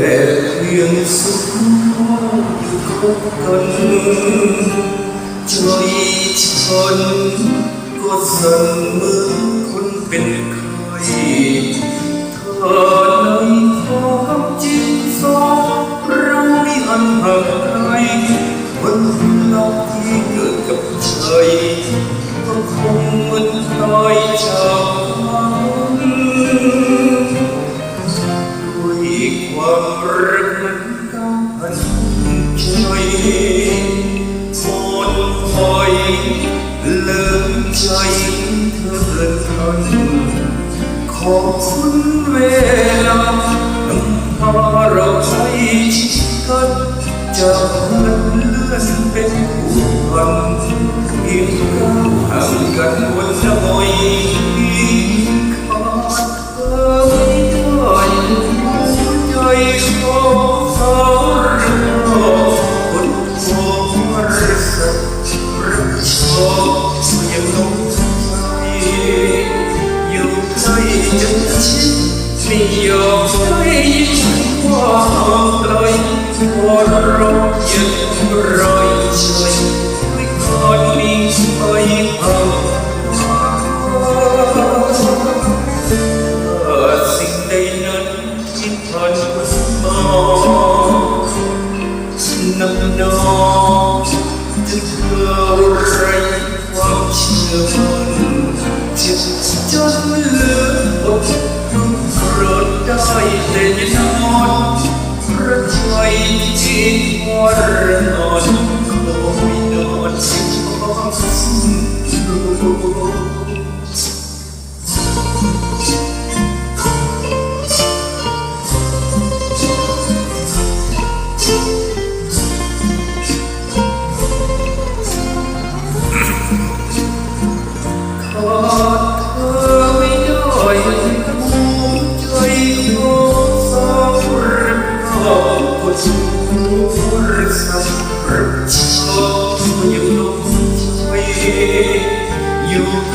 내구연 수고거리는 저희 전 꽃선무 군백하이 더나이 덕진서 라우리 안방 ใจเธอทันขอบคุณเวลานำพาเราไปชิดกันจากเพื่อนเลื่อนเป็นผู้พันเพียงก้าวห่างกันวันนั้น โยกใช้ฉันว่าไกลทั่วโลก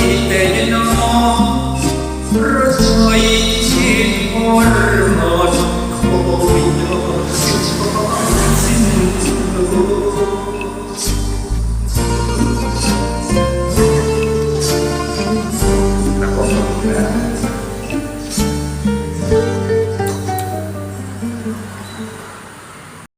дітей, но